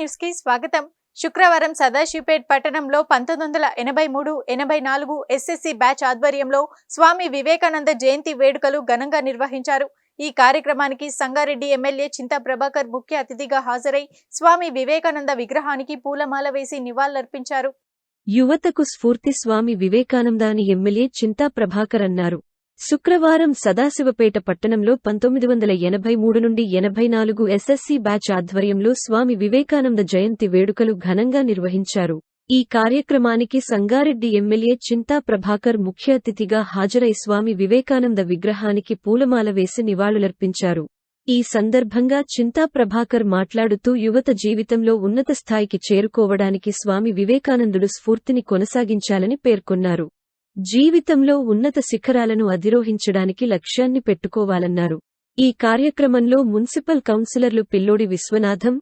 న్యూస్కి స్వాగతం. శుక్రవారం సదాశివపేట్ పట్టణంలో పంతొమ్మిది వందల ఎనభై మూడు ఎనభై నాలుగు ఎస్ఎస్సి బ్యాచ్ ఆధ్వర్యంలో స్వామి వివేకానంద జయంతి వేడుకలు ఘనంగా నిర్వహించారు. ఈ కార్యక్రమానికి సంగారెడ్డి ఎమ్మెల్యే చింతా ప్రభాకర్ ముఖ్య అతిథిగా హాజరై స్వామి వివేకానంద విగ్రహానికి పూలమాల వేసి నివాళులర్పించారు. యువతకు స్ఫూర్తి స్వామి వివేకానంద అని ఎమ్మెల్యే చింతా ప్రభాకర్ అన్నారు. శుక్రవారం సదాశివపేట పట్టణంలో పంతొమ్మిది వందల ఎనభై మూడు నుండి ఎనభై నాలుగు ఎస్ఎస్సీ బ్యాచ్ ఆధ్వర్యంలో స్వామి వివేకానంద జయంతి వేడుకలు ఘనంగా నిర్వహించారు. ఈ కార్యక్రమానికి సంగారెడ్డి ఎమ్మెల్యే చింతా ప్రభాకర్ ముఖ్య అతిథిగా హాజరై స్వామి వివేకానంద విగ్రహానికి పూలమాల వేసి నివాళులర్పించారు. ఈ సందర్భంగా చింతా ప్రభాకర్ మాట్లాడుతూ యువత జీవితంలో ఉన్నత స్థాయికి చేరుకోవడానికి స్వామి వివేకానందుడు స్ఫూర్తిని కొనసాగించాలని పేర్కొన్నారు. జీవితంలో ఉన్నత శిఖరాలను అధిరోహించడానికి లక్ష్యాన్ని పెట్టుకోవాలన్నారు. ఈ కార్యక్రమంలో మున్సిపల్ కౌన్సిలర్లు పిల్లోడి విశ్వనాథం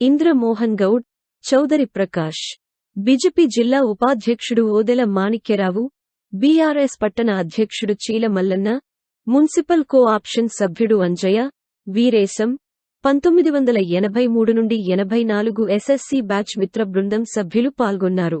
ఇంద్రమోహన్ గౌడ్ చౌదరి ప్రకాష్ బిజెపి జిల్లా ఉపాధ్యక్షుడు ఓదెల మాణిక్యరావు బీఆర్ఎస్ పట్టణ అధ్యక్షుడు Cheela Mallanna municipal co option సభ్యుడు అంజయ్య వీరేశం పంతొమ్మిది వందల ఎనభై మూడు నుండి ఎనభై నాలుగు ఎస్ఎస్సీ బ్యాచ్ మిత్ర బృందం సభ్యులు పాల్గొన్నారు.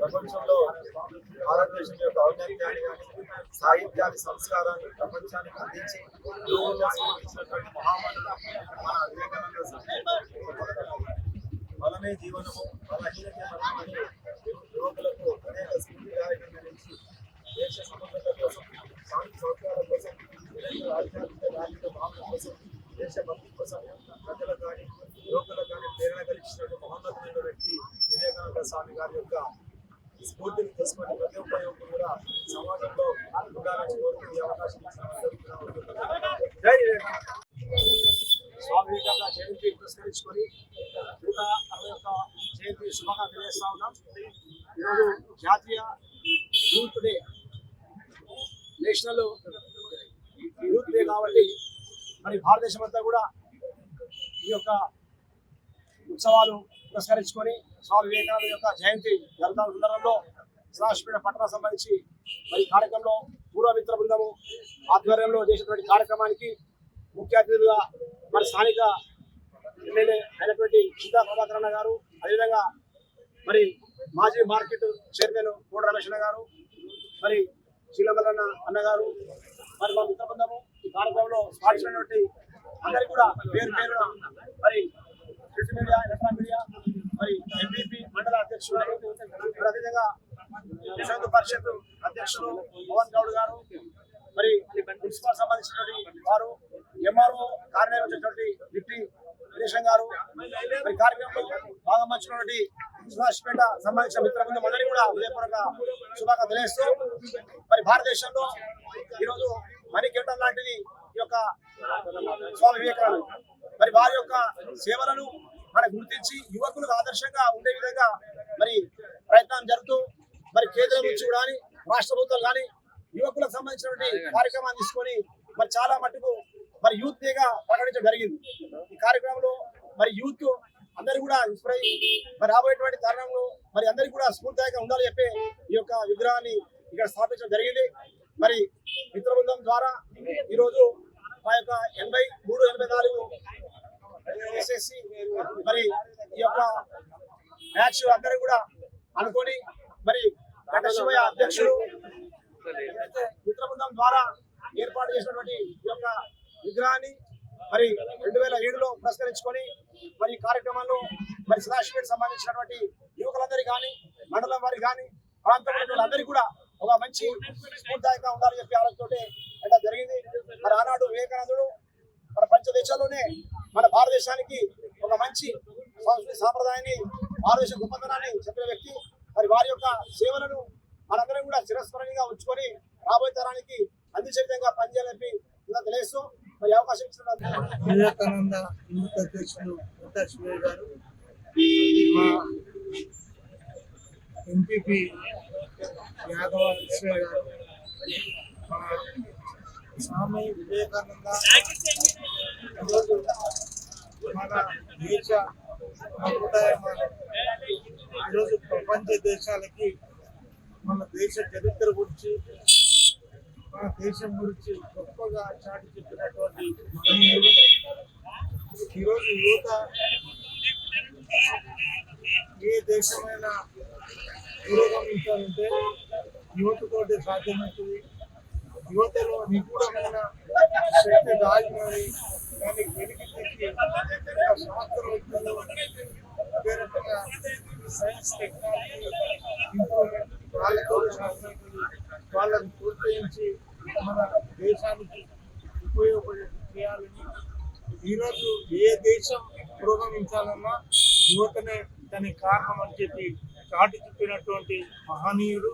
ప్రపంచంలో భారతదేశం యొక్క ఔన్నత్యాన్ని కానీ సాహిత్యాన్ని సంస్కారాన్ని ప్రపంచానికి అందించి యువకుల్లో స్ఫూర్తించినటువంటి మన వివేకానంద బలమే జీవనము బలహీనతే యువకులకు అనేక స్ఫూర్తిదాయకంగా నిలిచి దేశ సమగ్రత కోసం శాంతి సౌకర్యాల కోసం ఆధ్యాత్మిక ధార్మిక భావన కోసం దేశభక్తి కోసం ప్రజలకు కానీ యువకులకు కానీ ప్రేరణ కలిగించినటువంటి మహోన్నతమైన వ్యక్తి వివేకానంద స్వామి గారి యొక్క స్ఫూర్తిని తీసుకొని ప్రతి ఒక్క యువకులు కూడా సమాజంలో ఉండాలని కోరుకునే అవకాశం స్వామి వివేకానంద జయంతి పురస్కరించుకొని నూట అరవై ఒక్క జయంతి శుభంగా తెలియజేస్తా ఉన్నాం. ఈరోజు జాతీయ youth day national youth day కాబట్టి మరి భారతదేశం అంతా కూడా ఈ యొక్క ఉత్సవాలు పురస్కరించుకొని స్వామి వివేకానంద యొక్క జయంతి జరుగుతున్న సందర్భంలో సదాశివపేట పట్టణ సంబంధించి మరి కార్యక్రమంలో పూర్వ మిత్ర బృందము ఆధ్వర్యంలో చేసినటువంటి కార్యక్రమానికి ముఖ్య అతిథులుగా మరి స్థానిక ఎమ్మెల్యే అయినటువంటి సీతా ప్రభాకరణ గారు అదేవిధంగా మరి మాజీ మార్కెట్ చైర్మన్ కోడ రమేష్ అన్న గారు మరి శీలమల్లన్న అన్నగారు మరి మా మిత్ర బృందము ఈ కార్యక్రమంలో పాల్గొన్నటువంటి అందరికీ కూడా పేరు పేరున మరి ప్రింట్ మీడియా ఎలక్ట్రానిక్ మీడియా మరి ఎంపీపీ మండల అధ్యక్షులు మరి అదేవిధంగా విశ్వ పరిషత్ అధ్యక్షులు పవన్ గౌడ్ గారు మరి మున్సిపల్ సంబంధించినటువంటి వారు ఎంఆర్ఓ కార్యాలయం వచ్చినటువంటి డిప్టీ విదేశం గారు మరి కార్యక్రమంలో భాగం పంచినటువంటి సుభాష్పేట సంబంధించిన మిత్ర బృందం అందరికీ కూడా హృదయపూర్వక శుభాక తెలియజేస్తూ మరి భారతదేశంలో ఈరోజు మణికెట్టం లాంటిది ఈ యొక్క స్వామి వివేకానంద. మరి వారి యొక్క సేవలను మన గుర్తించి యువకులకు ఆదర్శంగా ఉండే విధంగా మరి ప్రయత్నం జరుగుతూ మరి కేంద్రం నుంచి కానీ రాష్ట్ర ప్రభుత్వం కానీ యువకులకు సంబంధించినటువంటి కార్యక్రమాన్ని తీసుకొని మరి చాలా మట్టుకు మరి యూత్ డేగా ప్రకటించడం జరిగింది. ఈ కార్యక్రమంలో మరి యూత్ అందరూ కూడా ఇన్స్పైర్ అయ్యి మరి రాబోయేటువంటి తరుణంలో మరి అందరికీ కూడా స్ఫూర్తిదాయకంగా ఉండాలని చెప్పి ఈ యొక్క విగ్రహాన్ని ఇక్కడ స్థాపించడం జరిగింది. మరి మిత్ర బృందం ద్వారా ఈరోజు మా యొక్క ఎనభై మూడు ఎనభై నాలుగు చేసేసి మరి ఈ యొక్క మ్యాచ్ అందరూ కూడా అనుకొని మరి గంట శివయ్య అధ్యక్షుడు అయితే మిత్ర బృందం ద్వారా ఏర్పాటు చేసినటువంటి ఈ యొక్క విగ్రహాన్ని మరి రెండు వేల ఏడులో పురస్కరించుకొని మరి ఈ కార్యక్రమంలో మరి సదాశివకి సంబంధించినటువంటి యువకులందరి కానీ మండలం వారి కానీ ప్రాంతంలో అందరికీ కూడా ఒక మంచి స్ఫూర్తిదాయకంగా ఉండాలని చెప్పి ఆలోచనతో ఇలా జరిగింది. మరి ఆనాడు వివేకానందుడు మన పంచ దేశాల్లోనే మన భారతదేశానికి ఒక మంచి సంస్కృతి సాంప్రదాయాన్ని భారతదేశ గొప్పతనాన్ని చెప్పిన వ్యక్తి. మరి వారి యొక్క సేవలను మనందరం కూడా చిరస్మరణీయంగా ఉంచుకొని రాబోయే తరానికి అందించే విధంగా పనిచేయాలని ఇలా తెలియస్తూ మరి అవకాశం ఇచ్చినందుకు వివేకానంద అధ్యక్షులు గారు మా ఎంపీపీ యాదవ గారు స్వామి వివేకానంద ఈరోజు మన దేశ ఈరోజు ప్రపంచ దేశాలకి మన దేశ చరిత్ర గురించి మన దేశం గురించి గొప్పగా చాటి చెప్పినటువంటి మహనీయులు ఈరోజు యువత ఏ దేశమైనా పురోగమించాలంటే యువతతోటి సాధ్యమవుతుంది. యువతలో నిగూఢమైన శక్తి దాగినది దాన్ని వెలికి తెచ్చి శాస్త్రవేత్తలు అదే రకంగా సైన్స్ టెక్నాలజీ ఇంప్రూవ్మెంట్ వాళ్ళతో శాస్త్రవేత్తలు వాళ్ళని ప్రోత్సహించి మన దేశానికి ఉపయోగపడే చేయాలని ఈరోజు ఏ దేశం పురోగమించాలన్నా యువతనే దానికి కారణం అని చెప్పి చాటి చెప్పినటువంటి మహనీయుడు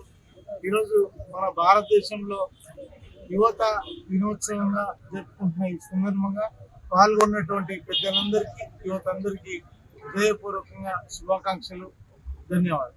ఈరోజు మన భారతదేశంలో యువత దినోత్సవంగా జరుపుకుంటున్న ఈ సందర్భంగా పాల్గొన్నటువంటి పెద్దలందరికీ యువత అందరికీ హృదయపూర్వకంగా శుభాకాంక్షలు. ధన్యవాదాలు.